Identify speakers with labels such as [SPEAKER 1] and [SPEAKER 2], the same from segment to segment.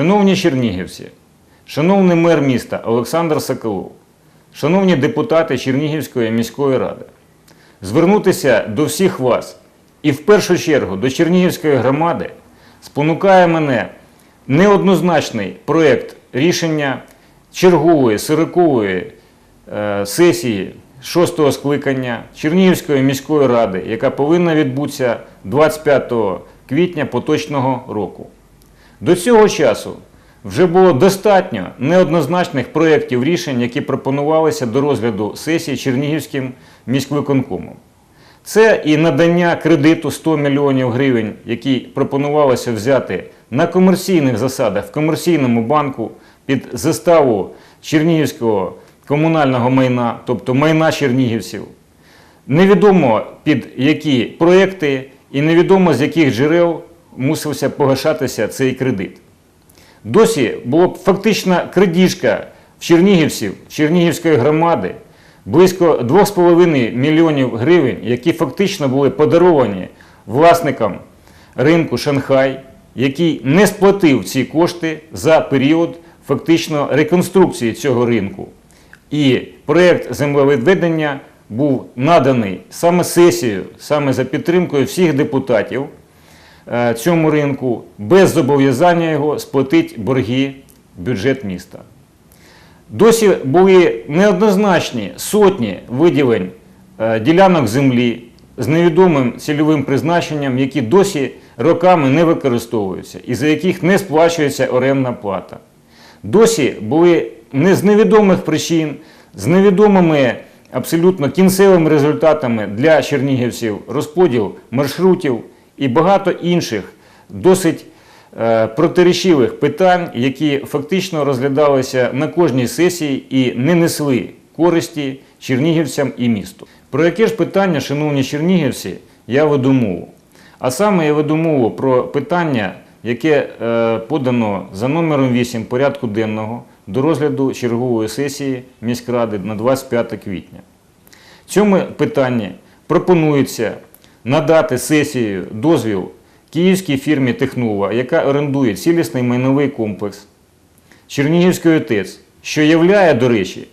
[SPEAKER 1] Шановні чернігівці, шановний мер міста Олександр Соколов, шановні депутати Чернігівської міської ради, звернутися до всіх вас і в першу чергу до Чернігівської громади спонукає мене неоднозначний проєкт рішення чергової сорокової е, сесії шостого скликання Чернігівської міської ради, яка повинна відбутися 25 квітня поточного року. До цього часу вже було достатньо неоднозначних проєктів рішень, які пропонувалися до розгляду сесії Чернігівським міськвиконкомом. Це і надання кредиту 100 мільйонів гривень, який пропонувалося взяти на комерційних засадах в комерційному банку під заставу Чернігівського комунального майна, тобто майна чернігівців. Невідомо під які проекти і невідомо з яких джерел мусився погашатися цей кредит. Досі було б фактично крадіжка в чернігівців, чернігівської громади, близько 2,5 мільйонів гривень, які фактично були подаровані власникам ринку Шанхай, який не сплатив ці кошти за період фактично реконструкції цього ринку. І проєкт землевідведення був наданий саме сесією, саме за підтримкою всіх депутатів цьому ринку, без зобов'язання його сплатити борги бюджет міста. Досі були неоднозначні сотні виділень е, ділянок землі з невідомим цільовим призначенням, які досі роками не використовуються і за яких не сплачується орендна плата. Досі були не з невідомих причин, з невідомими абсолютно кінцевими результатами для чернігівців розподіл маршрутів і багато інших досить е, протирічивих питань, які фактично розглядалися на кожній сесії і не несли користі чернігівцям і місту. Про яке ж питання, шановні чернігівці, я веду мову? А саме я веду мову про питання, яке е, подано за номером 8 порядку денного до розгляду чергової сесії міськради на 25 квітня. В цьому питанні пропонується надати сесією дозвіл київській фірмі Технова, яка орендує цілісний майновий комплекс Чернігівської ТЕЦ, що являє, до речі,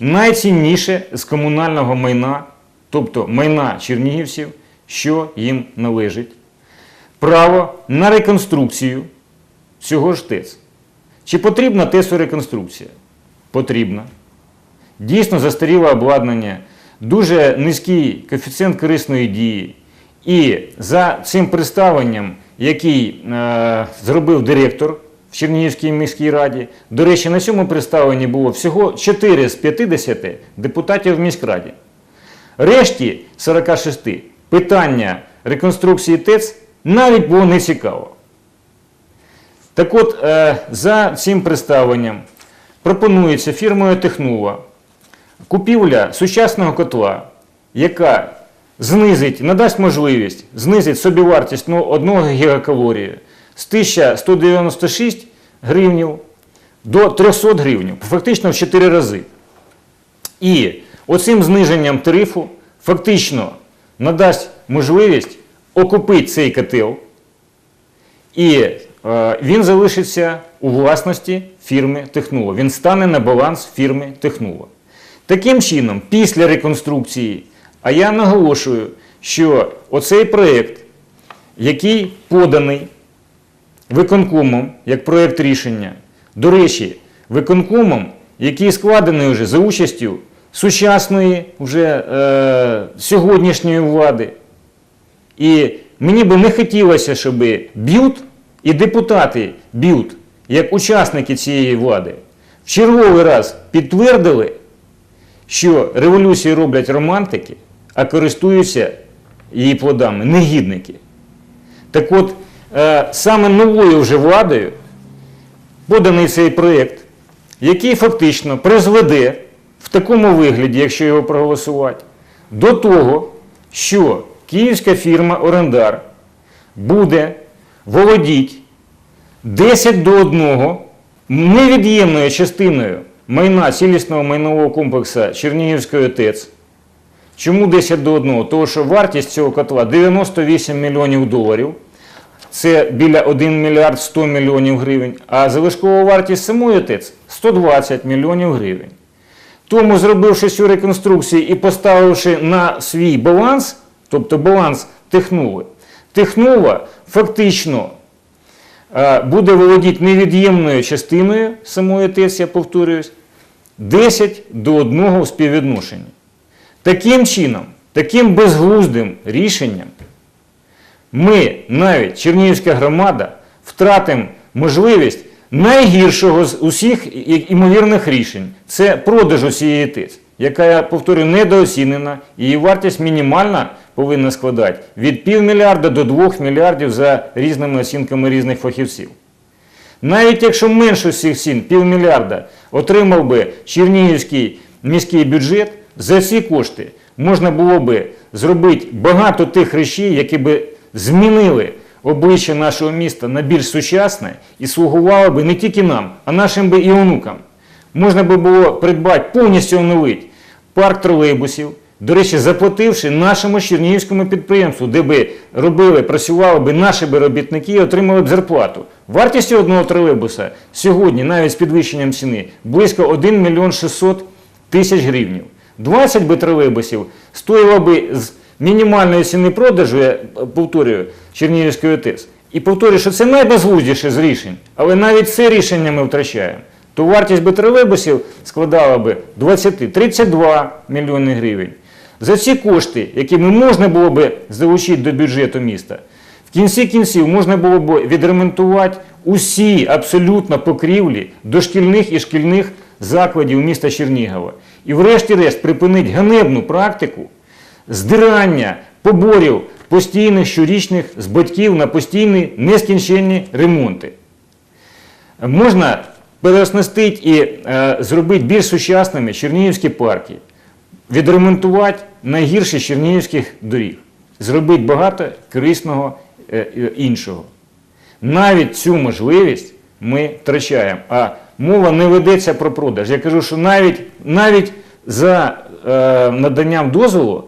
[SPEAKER 1] найцінніше з комунального майна, тобто майна чернігівців, що їм належить, право на реконструкцію цього ж ТЕЦ. Чи потрібна ТЕСу реконструкція? Потрібна. Дійсно застаріле обладнання, дуже низький коефіцієнт корисної дії. І за цим представленням, який е, зробив директор в Чернігівській міській раді, до речі, на цьому представленні було всього 4 з 50 депутатів в міськраді. Решті 46 питання реконструкції ТЕЦ навіть було не цікаво. Так от, е, за цим представленням пропонується фірмою Технова купівля сучасного котла, яка знизить, надасть можливість знизити собівартість ну, 1 гігакалорії з 1196 гривнів до 300 гривень, фактично в 4 рази. І оцим зниженням тарифу фактично надасть можливість окупити цей котел, і е, він залишиться у власності фірми Технова. Він стане на баланс фірми Технова. Таким чином, після реконструкції, а я наголошую, що оцей проєкт, який поданий виконкомом як проєкт рішення, до речі, виконкомом, який складений вже за участю сучасної вже е, сьогоднішньої влади. І мені би не хотілося, щоб б'ют і депутати б'ют, як учасники цієї влади, в черговий раз підтвердили, що революції роблять романтики, а користуються її плодами негідники. Так от, е, саме новою вже владою поданий цей проєкт, який фактично призведе в такому вигляді, якщо його проголосувати, до того, що київська фірма Орендар буде володіти 10 до 1 невід'ємною частиною майна цілісного майнового комплексу Чернігівської ТЕЦ. Чому 10 до 1? Тому що вартість цього котла 98 мільйонів доларів. це біля 1 мільярд 100 мільйонів гривень, а залишкова вартість самої ТЕЦ 120 мільйонів гривень. Тому, зробивши цю реконструкцію і поставивши на свій баланс, тобто баланс Технови, Технова фактично е, буде володіти невід'ємною частиною самої ТЕЦ, я повторююсь, 10 до 1 в співвідношенні. Таким чином, таким безглуздим рішенням ми, навіть Чернігівська громада, втратимо можливість найгіршого з усіх імовірних рішень це продажу цієї ТЕЦ, яка, я повторюю, недооцінена. Її вартість мінімальна повинна складати від півмільярда до 2 мільярдів за різними оцінками різних фахівців. Навіть якщо менше з цих цін півмільярда отримав би Чернігівський міський бюджет, за ці кошти можна було би зробити багато тих речей, які би змінили обличчя нашого міста на більш сучасне і слугувало би не тільки нам, а нашим би і онукам. Можна би було придбати повністю оновити парк тролейбусів, до речі, заплативши нашому чернігівському підприємству, де би робили, працювали би наші би робітники і отримали б зарплату. Вартість одного тролейбуса сьогодні, навіть з підвищенням ціни, близько 1 мільйон 600 тисяч гривнів. 20 би тролейбусів стоїло би з мінімальної ціни продажу, я повторюю, Чернігівської ТЕС. І повторюю, що це найбезглуздіше з рішень, але навіть це рішення ми втрачаємо. То вартість би тролейбусів складала би 20-32 мільйони гривень. За ці кошти, які ми можна було би залучити до бюджету міста, в кінці кінців можна було б відремонтувати усі абсолютно покрівлі дошкільних і шкільних закладів міста Чернігова. І врешті-решт припинити ганебну практику здирання поборів постійних щорічних з батьків на постійні нескінченні ремонти. Можна переоснастити і е, зробити більш сучасними чернігівські парки, відремонтувати найгірші чернігівських доріг, зробити багато корисного е, іншого. Навіть цю можливість ми втрачаємо. А мова не ведеться про продаж. Я кажу, що навіть, навіть за е, наданням дозволу,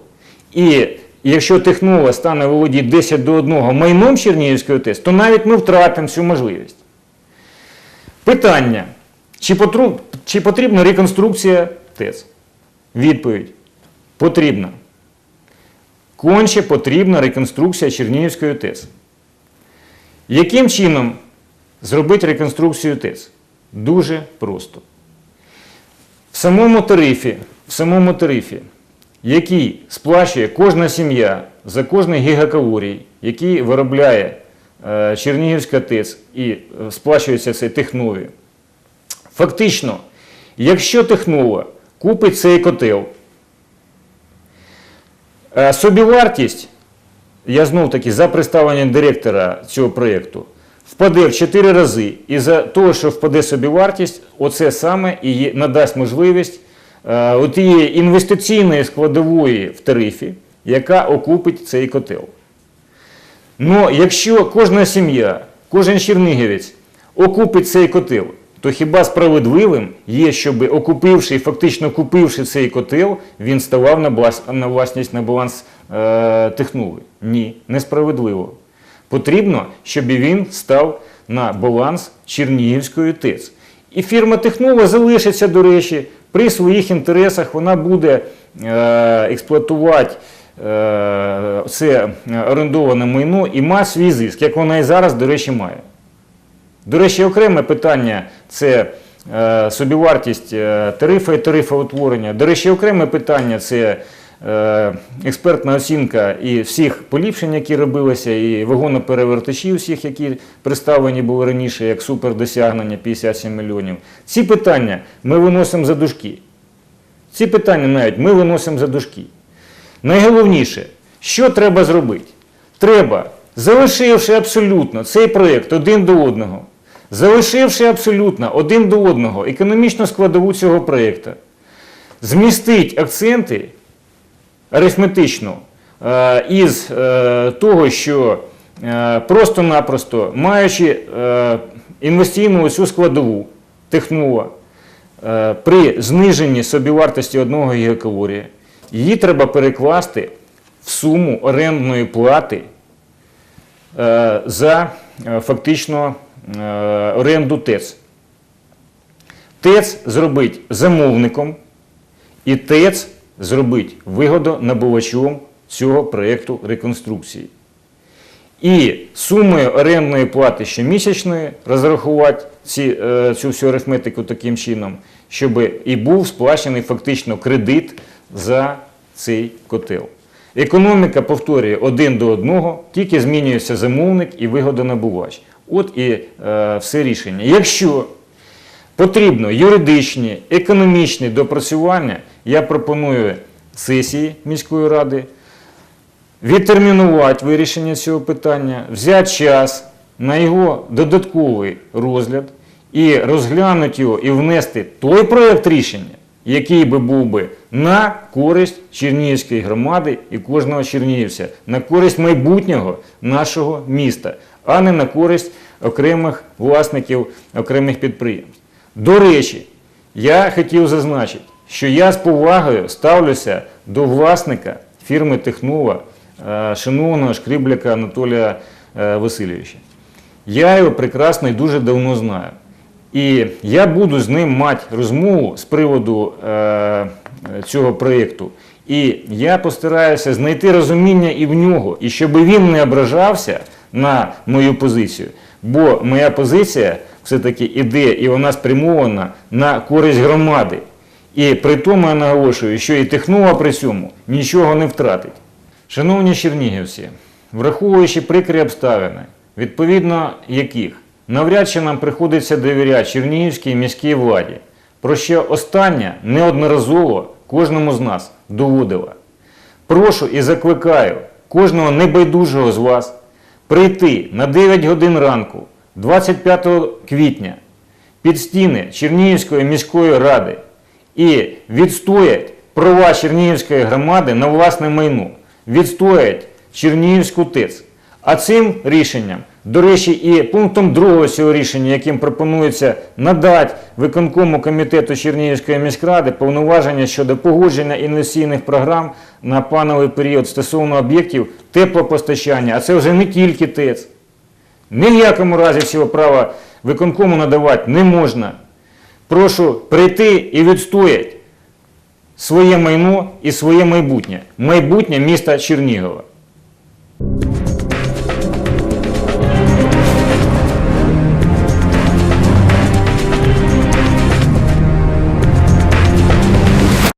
[SPEAKER 1] і якщо технолог стане володіти 10 до 1 майном Чернігівської ТЕС, то навіть ми втратимо цю можливість. Питання. Чи, потру- чи потрібна реконструкція ТЕЦ? Відповідь. Потрібна. Конче потрібна реконструкція Чернігівської ТЕЦ. Яким чином зробити реконструкцію ТЕЦ? Дуже просто. В самому тарифі, в самому тарифі, який сплачує кожна сім'я за кожний гігакалорій, який виробляє е, Чернігівська ТЕЦ і е, сплачується цей технові. Фактично, якщо технова купить цей котел, е, собівартість, я знов таки за представленням директора цього проєкту, впаде в 4 рази. І за того, що впаде собівартість, оце саме і надасть можливість е, отієї інвестиційної складової в тарифі, яка окупить цей котел. Ну, якщо кожна сім'я, кожен чернігівець окупить цей котел, то хіба справедливим є, щоб окупивши і фактично купивши цей котел, він ставав на, власність на баланс е, технології? Ні, несправедливо. Потрібно, щоб він став на баланс Чернігівської ТЕЦ. І фірма Технова залишиться, до речі, при своїх інтересах вона буде е, експлуатувати е, це орендоване майно і має свій зиск, як вона і зараз, до речі, має. До речі, окреме питання це е, собівартість тарифа і тарифоутворення. До речі, окреме питання це експертна оцінка і всіх поліпшень, які робилися, і вагоноперевертачів всіх, які представлені були раніше, як супердосягнення 57 мільйонів. Ці питання ми виносимо за дужки. Ці питання навіть ми виносимо за дужки. Найголовніше, що треба зробити? Треба, залишивши абсолютно цей проєкт один до одного, залишивши абсолютно один до одного економічну складову цього проєкту, змістить акценти арифметично е, із е, того, що е, просто-напросто, маючи інвестиційну цю складову технова, е, при зниженні собівартості 1 гігакалорія, її треба перекласти в суму орендної плати за фактично оренду ТЕЦ. ТЕЦ зробить замовником, і ТЕЦ зробить вигодонабувачом цього проєкту реконструкції. І сумою орендної плати щомісячної розрахувати ці, е, цю всю арифметику таким чином, щоб і був сплачений фактично кредит за цей котел. Економіка повторює один до одного, тільки змінюється замовник і вигодонабувач. От і е, все рішення. Якщо потрібно юридичні, економічні допрацювання, я пропоную сесії міської ради відтермінувати вирішення цього питання, взяти час на його додатковий розгляд і розглянути його і внести той проєкт рішення, який би був би на користь Чернігівської громади і кожного чернігівця, на користь майбутнього нашого міста, а не на користь окремих власників окремих підприємств. До речі, я хотів зазначити, що я з повагою ставлюся до власника фірми Технова, е, шановного Шкрібляка Анатолія е, Васильовича. Я його прекрасно і дуже давно знаю. І я буду з ним мати розмову з приводу е, цього проєкту. І я постараюся знайти розуміння і в нього, і щоб він не ображався на мою позицію. Бо моя позиція все-таки іде і вона спрямована на користь громади. І при тому я наголошую, що і технова при цьому нічого не втратить. Шановні чернігівці, враховуючи прикрі обставини, відповідно яких навряд чи нам приходиться довіряти Чернігівській міській владі, про що остання неодноразово кожному з нас доводила. Прошу і закликаю кожного небайдужого з вас прийти на 9 годин ранку 25 квітня під стіни Чернігівської міської ради і відстоять права Чернігівської громади на власне майно, відстоять Чернігівську ТЕЦ. А цим рішенням, до речі, і пунктом другого цього рішення, яким пропонується надати виконкому комітету Чернігівської міськради повноваження щодо погодження інвестиційних програм на плановий період стосовно об'єктів теплопостачання, а це вже не тільки ТЕЦ. Ні в якому разі цього права виконкому надавати не можна. Прошу прийти і відстояти своє майно і своє майбутнє. Майбутнє міста Чернігова.